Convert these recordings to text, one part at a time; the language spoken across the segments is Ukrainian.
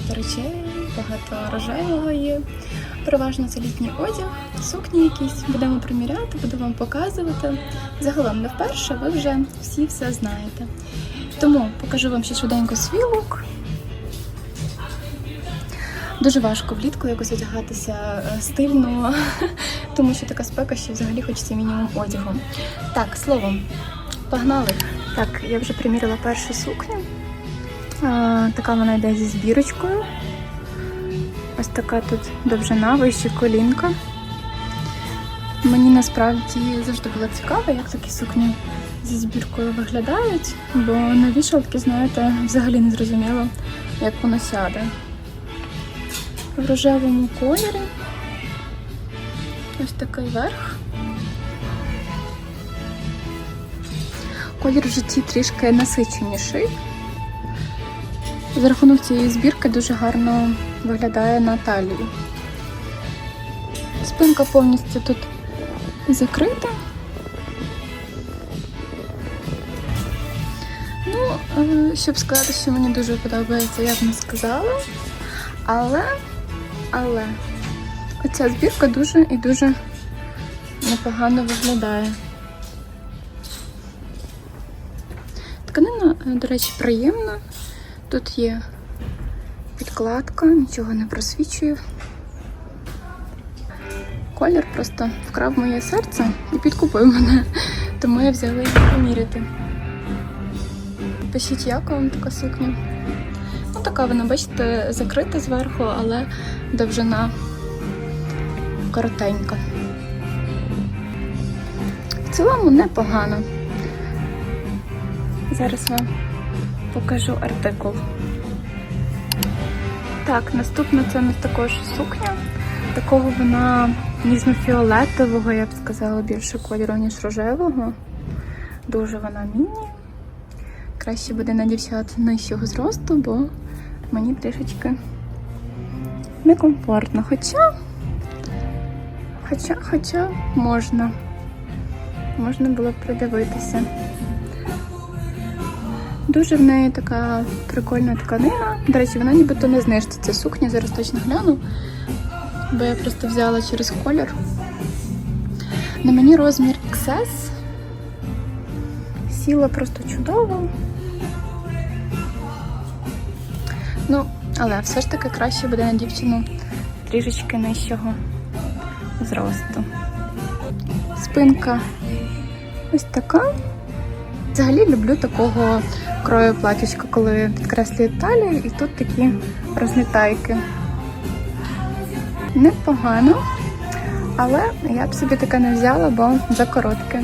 багато речей, багато рожевого є. Переважно це літній одяг, сукні якісь. Будемо приміряти, буду вам показувати. Загалом не вперше, ви вже всі все знаєте. Тому покажу вам ще швиденько свій лук. Дуже важко влітку якось одягатися е, стильно, тому що така спека, що взагалі хочеться мінімум одягу. Так, словом, погнали. Так, я вже приміряла першу сукню. Така вона йде зі збірочкою. Ось така тут довжина, вище колінка. Мені насправді завжди було цікаво, як такі сукні зі збіркою виглядають, бо на вішалки, знаєте, взагалі не зрозуміло, як воно сяде. В рожевому кольорі. Ось такий верх. Колір в житті трішки насиченіший. За рахунок цієї збірки дуже гарно виглядає на талії. Спинка повністю тут закрита. Ну, е, щоб сказати, що мені дуже подобається, я б не сказала. Але, але оця збірка дуже і дуже непогано виглядає. Тканина, е, до речі, приємна. Тут є підкладка, нічого не просвічує. Колір просто вкрав моє серце і підкупив мене, тому я взяла її поміряти. Пишіть, як вам така сукня. Ну, така вона, бачите, закрита зверху, але довжина коротенька. В цілому непогано. Зараз вам покажу артикул. Так, наступна це у нас також сукня. Такого вона ніжно-фіолетового, я б сказала, більше кольору, ніж рожевого. Дуже вона міні. Краще буде на нижчого зросту, бо мені трішечки некомфортно. Хоча, хоча, хоча можна. Можна було б придивитися. Дуже в неї така прикольна тканина. До речі, вона нібито не знижиться. Ця сукня, зараз точно гляну, бо я просто взяла через колір. На мені розмір XS. Сіла просто чудово. Ну, але все ж таки краще буде на дівчину трішечки нижчого зросту. Спинка ось така. Взагалі люблю такого крою платічка, коли підкреслює талію, і тут такі розлітайки. Непогано, але я б собі таке не взяла, бо за коротке.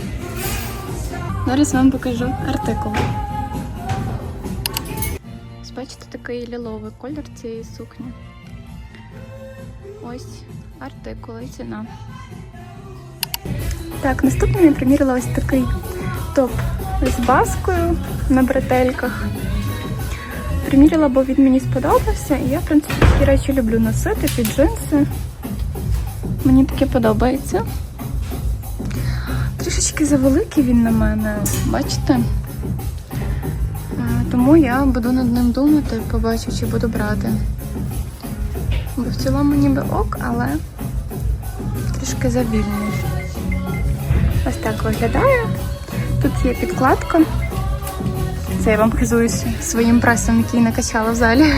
Зараз вам покажу артикул. Бачите, такий ліловий колір цієї сукні. Ось артикул і ціна. Так, наступний я примірила ось такий топ з баскою на бретельках. Приміряла, бо він мені сподобався, і я, в принципі, такі речі люблю носити під джинси. Мені таке подобається. Трішечки завеликий він на мене, бачите? Е, Тому я буду над ним думати, побачу, чи буду брати. Бо в цілому ніби ок, але трішки завільний. Ось так виглядає. Тут є підкладка. Це я вам хизуюся своїм пресом, який накачала в залі.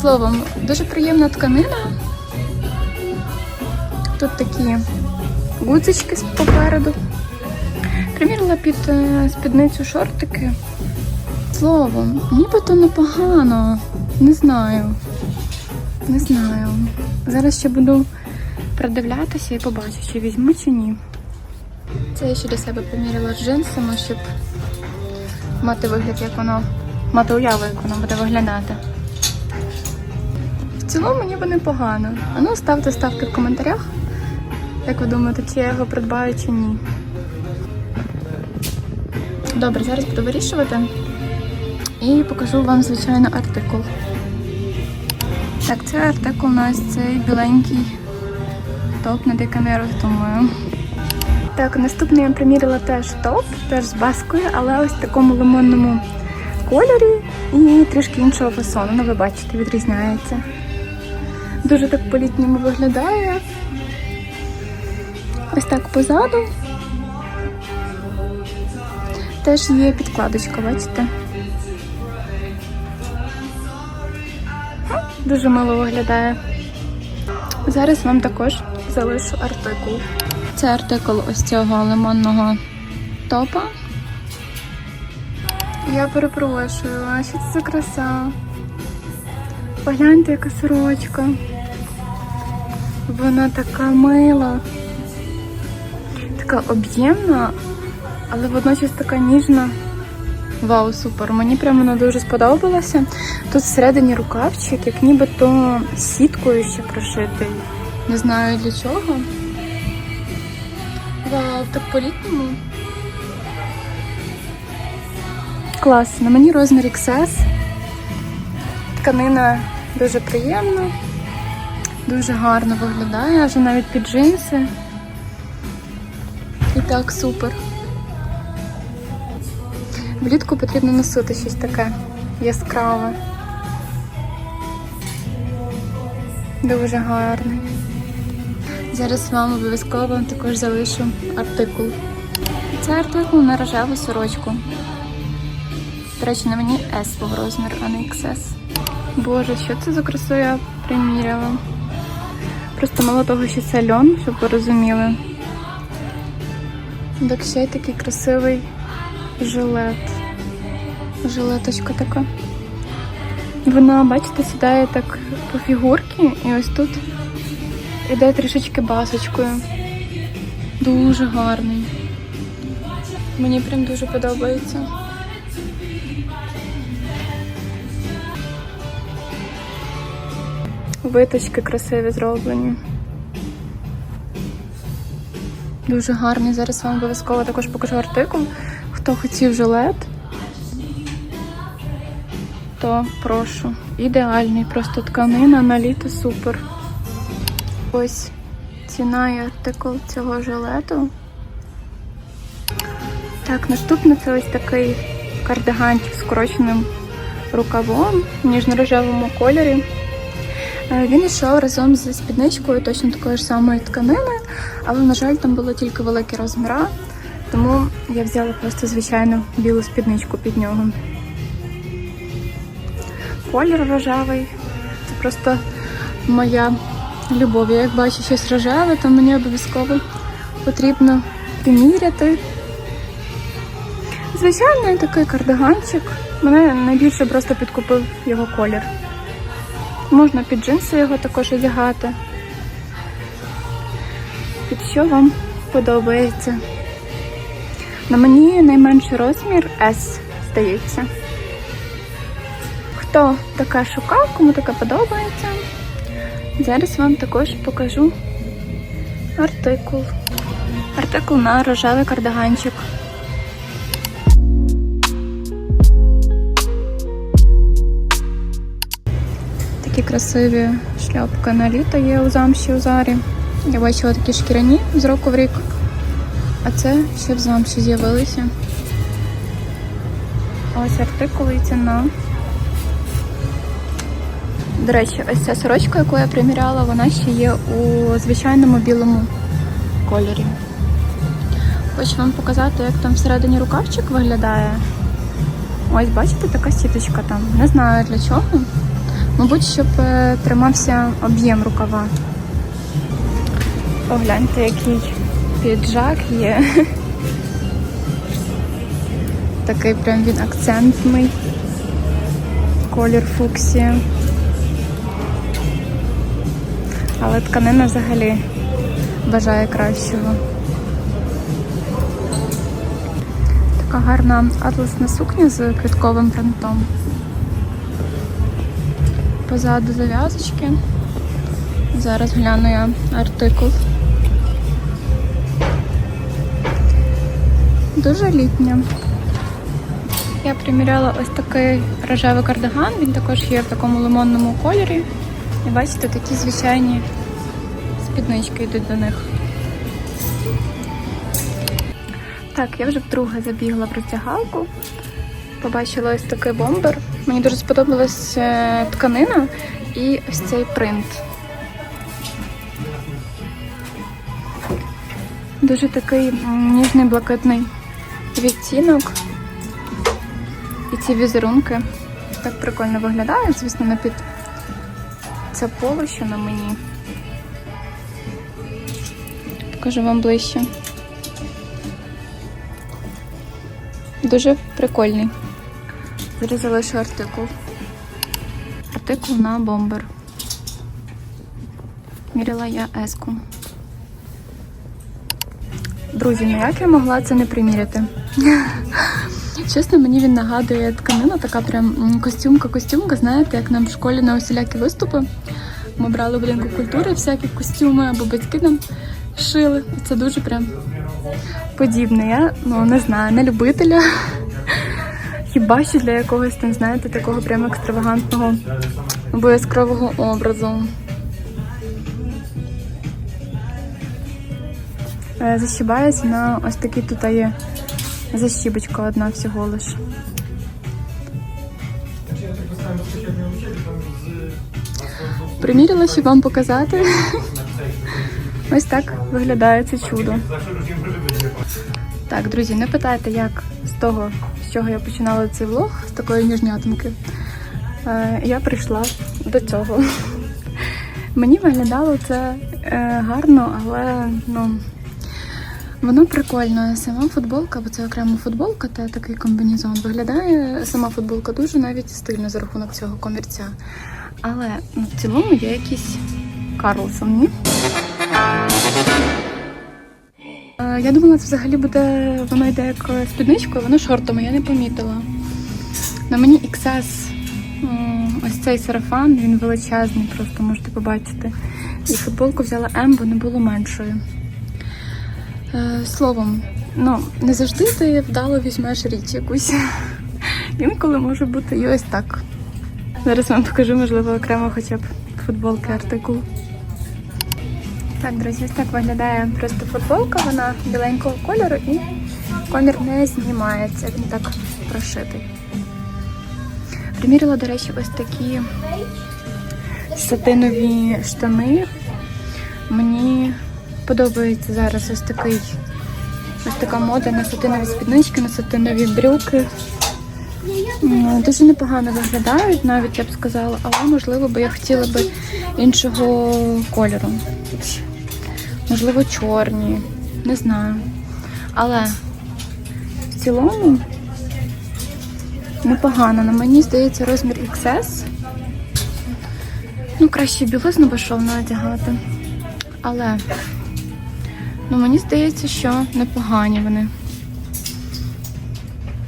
Словом, дуже приємна тканина. Тут такі гудзички попереду. Примірила під е, спідницю шортики. Словом, нібито непогано. Не знаю. Не знаю. Зараз ще буду придивлятися і побачу, чи візьму, чи ні. Це я ще для себе поміряла з джинсами, щоб мати вигляд, як воно, мати уяву, як воно буде виглядати. В цілому ніби непогано. А ну ставте ставки в коментарях, як ви думаєте, чи я його придбаю чи ні. Добре, зараз буду вирішувати і покажу вам, звичайно, артикул. Так, це артикул у нас цей біленький топ на Деканеру, думаю. Так, наступний я примірила теж топ, теж з баскою, але ось в такому лимонному кольорі і трішки іншого фасону. Ну, ви бачите, відрізняється. Дуже так по-літньому виглядає. Ось так позаду. Теж є підкладочка, бачите? Дуже мило виглядає. Зараз вам також залишу артикул. Це артикул ось цього лимонного топа. Я перепрошую, а що це за краса? Погляньте, яка сорочка. Вона така мила, така об'ємна, але водночас така ніжна. Вау, супер! Мені прямо вона дуже сподобалася. Тут всередині рукавчик, як нібито сіткою ще прошитий. Не знаю для чого. Вау, так по-літньому. Клас. На мені розмір XS. Тканина дуже приємна, дуже гарно виглядає, аж навіть під джинси. І так, супер. Влітку потрібно носити щось таке яскраве. Дуже гарний. Зараз вам обов'язково також залишу артикул. Це артикул на рожеву сорочку. До речі, на мені S був розмір, а не XS. Боже, що це за красу я приміряла. Просто мало того, що це льон, щоб ви розуміли. Так ще й такий красивий жилет. Жилеточка така. Вона, бачите, сідає так по фігурці, і ось тут іде трішечки басочкою. Дуже гарний. Мені прям дуже подобається. Виточки красиві зроблені. Дуже гарний. Зараз вам обов'язково також покажу артикул. Хто хотів жилет, то прошу. Ідеальний, просто тканина на літо супер. Ось ціна і артикул цього жилету. Так, наступне це ось такий кардиганчик з скороченим рукавом в ніжно-рожевому кольорі. Е, Він йшов разом зі спідничкою точно такої ж самої тканини, але, на жаль, там було тільки великі розміра, тому я взяла просто звичайну білу спідничку під нього. Колір рожевий. Це просто моя любов. Я як бачу щось рожеве, то мені обов'язково потрібно приміряти. Звичайний такий кардиганчик. Мене найбільше просто підкупив його колір. Можна під джинси його також одягати. Під що вам подобається? На мені найменший розмір S, здається. Хто таке шукав, кому таке подобається, зараз вам також покажу артикул. Артикул на рожевий кардиганчик. Такі красиві шляпки на літо є у замші у зарі. Я бачила такі шкіряні з року в рік. А це ще в замші з'явилися. Ось артикул і ціна. До речі, ось ця сорочка, яку я приміряла, вона ще є у звичайному білому кольорі. Хочу вам показати, як там всередині рукавчик виглядає. Ось, бачите, така сіточка там. Не знаю для чого. Мабуть, щоб е, тримався об'єм рукава. Погляньте, який піджак є. Такий прям він акцентний. Колір фуксія. Але тканина взагалі бажає кращого. Така гарна атласна сукня з квітковим принтом. Позаду зав'язочки. Зараз гляну я артикул. Дуже літня. Я приміряла ось такий рожевий кардиган, він також є в такому лимонному кольорі. І бачите, такі звичайні спіднички йдуть до них. Так, я вже вдруге забігла в роздягалку. Побачила ось такий бомбер. Мені дуже сподобалась е, тканина і ось цей принт. Дуже такий ніжний блакитний відтінок. І ці візерунки так прикольно виглядають, звісно, не під це поло, що на мені. Покажу вам ближче. Дуже прикольний. Зрізала ще артикул. Артикул на бомбер. Міряла я еску. Друзі, ну як я могла це не приміряти? Чесно, мені він нагадує тканина, така прям костюмка-костюмка, знаєте, як нам в школі на усілякі виступи. Ми брали в будинку культури всякі костюми або батьки нам шили. Це дуже прям подібне. Я ну не знаю, не любителя. Хіба що для якогось там, знаєте, такого прям екстравагантного або яскравого образу. Е, на ось такий тут є защібочка одна всього лиш. Приміряла, щоб вам показати. Ось так виглядає це чудо. Так, друзі, не питайте, як з того, з чого я починала цей влог, з такої ніжнятинки. Е, я прийшла до цього. Мені виглядало це е, гарно, але ну, воно прикольно. Сама футболка, бо це окрема футболка та такий комбінезон. Виглядає сама футболка дуже навіть стильно за рахунок цього комірця. Але ну, в цілому є якийсь Карлсон, ні? Е, Я думала, це взагалі буде, воно йде як спідничкою, воно шортами, я не помітила. На мені XS, ось цей сарафан, він величезний, просто можете побачити. І футболку взяла М, бо не було меншою. Е, Словом, ну, не завжди ти вдало візьмеш річ якусь. Інколи може бути і ось так. Зараз вам покажу, можливо, окремо хоча б футболки артикул. Так, друзі, ось так виглядає просто футболка, вона біленького кольору і комір не знімається, він так прошитий. Примірила, до речі, ось такі сатинові штани. Мені подобається зараз ось такий ось така мода на сатинові спіднички, на сатинові брюки. Дуже непогано виглядають, навіть я б сказала, але можливо би я хотіла би іншого кольору. Можливо, чорні, не знаю. Але в цілому непогано. На мені здається розмір XS. Ну, краще білизну безшовно одягати. Але ну, мені здається, що непогані вони.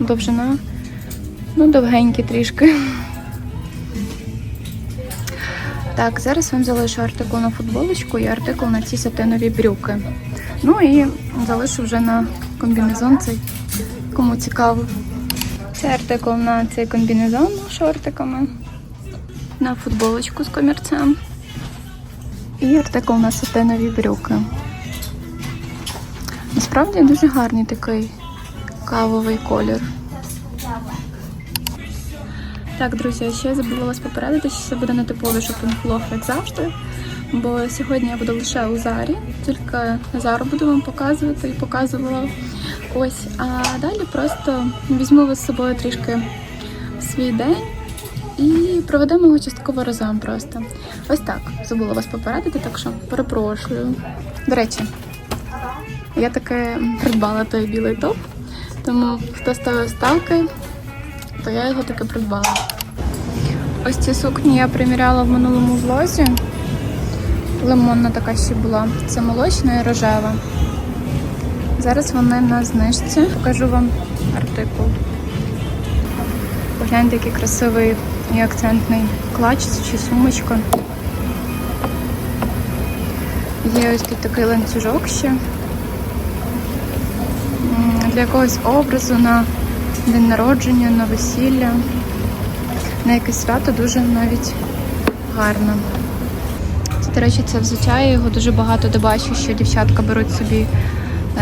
Довжина, ну, довгенькі трішки. Так, зараз вам залишу артикул на футболочку і артикул на ці сатинові брюки. Ну і залишу вже на комбінезон цей, кому цікаво. Це артикул на цей комбінезон з шортиками, на футболочку з комірцем. І артикул на сатинові брюки. Насправді дуже гарний такий кавовий колір. Так, друзі, ще я забула вас попередити, що це буде не типовий шопінг-влог, як завжди. Бо сьогодні я буду лише у Зарі, тільки Зару буду вам показувати і показувала. Ось, а далі просто візьму з собою трішки свій день і проведемо його частково разом просто. Ось так. Забула вас попередити, так що перепрошую. До речі, я таки придбала той білий топ, тому хто ставив ставки, то я його таки придбала. Ось ці сукні я приміряла в минулому влозі. Лимонна така ще була. Це молочна і рожева. Зараз вони на знижці. Покажу вам артикул. Погляньте, який красивий і акцентний клач чи сумочка. Є ось тут такий ланцюжок ще. Для якогось образу на день народження, на весілля. На якесь свято дуже навіть гарно. До речі, це взуття, я його дуже багато де бачу, що дівчатка беруть собі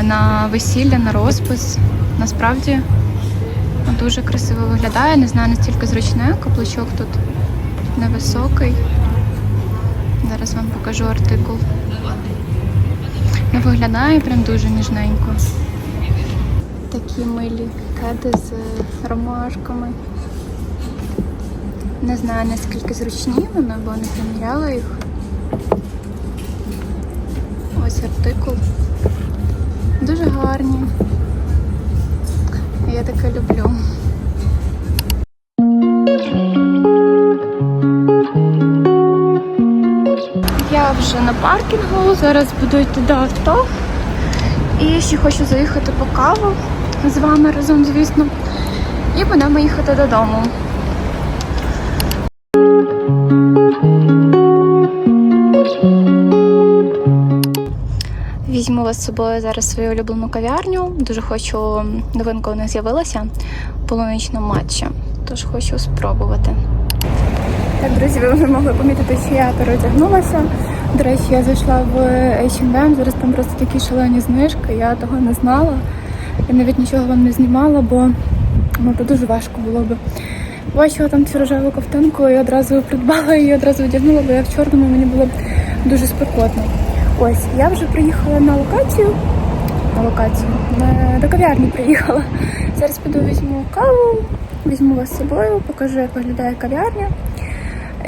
на весілля, на розпис. Насправді дуже красиво виглядає. Не знаю, настільки зручне. Каблучок тут невисокий. Зараз вам покажу артикул. Ну, виглядає прям дуже ніжненько. Такі милі кеди з ромашками. Не знаю наскільки зручні вони, бо не приміряла їх. Ось артикул. Дуже гарні. Я таке люблю. Я вже на паркінгу, зараз буду йти до авто. І ще хочу заїхати по каву з вами разом, звісно. І будемо їхати додому. Візьму з собою зараз свою улюблену кав'ярню. Дуже хочу, новинка у них з'явилася полуничну матчі. Тож хочу спробувати. Так, друзі, ви вже могли помітити, що я переодягнулася. До речі, я зайшла в H&M, зараз там просто такі шалені знижки, я того не знала. Я навіть нічого вам не знімала, бо ну, це дуже важко було би. Бачила там цю рожеву ковтинку і одразу придбала її, одразу одягнула, бо я в чорному мені було дуже спекотно. Ось, я вже приїхала на локацію. На локацію. До кав'ярні приїхала. Зараз піду візьму каву, візьму вас з собою, покажу, як виглядає кав'ярня.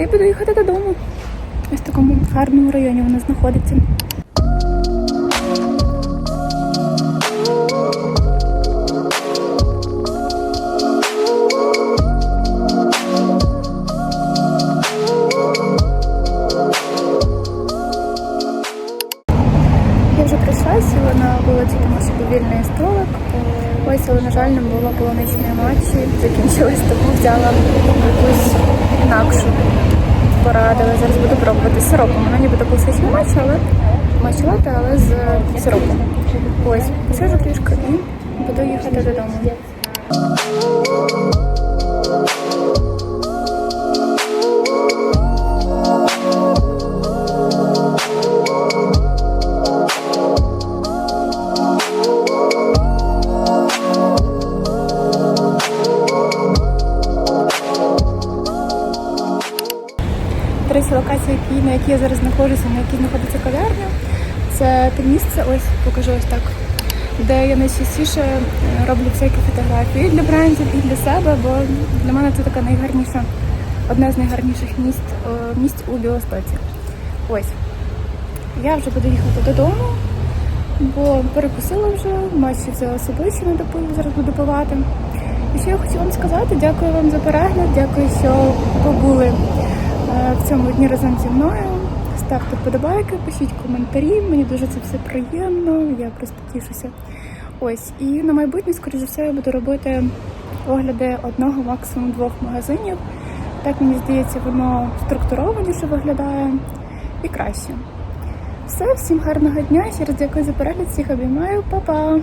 І буду їхати додому. Ось в такому гарному районі вона знаходиться. Вільний столик. Ось, але, на жаль, не було полуничної матчі. Закінчилась, тому взяла якусь інакшу. Порадила. Зараз буду пробувати з сиропом. Вона ніби класична матча, але мачувати, але з сиропом. Ось, посижу трішки і буду їхати додому. На якій я зараз знаходжуся, на якій знаходиться кав'ярня, це те місце, ось покажу ось так, де я найчастіше е, роблю всякі фотографії для брендів, і для себе, бо для мене це така найгарніша, одне з найгарніших місць, е, місць у Білостоці. Ось. Я вже буду їхати додому, бо перекусила вже, матчі взяла собою, не допила, зараз буду пивати. І що я хочу вам сказати, дякую вам за перегляд, дякую, що побули цьому дні разом зі мною. Ставте вподобайки, пишіть коментарі. Мені дуже це все приємно. Я просто тішуся. Ось і на майбутнє, скоріш за все, я буду робити огляди одного, максимум двох магазинів. Так мені здається, воно структурованіше виглядає і краще. Все, всім гарного дня. Ще раз дякую за перегляд. Всіх обіймаю, Па-па!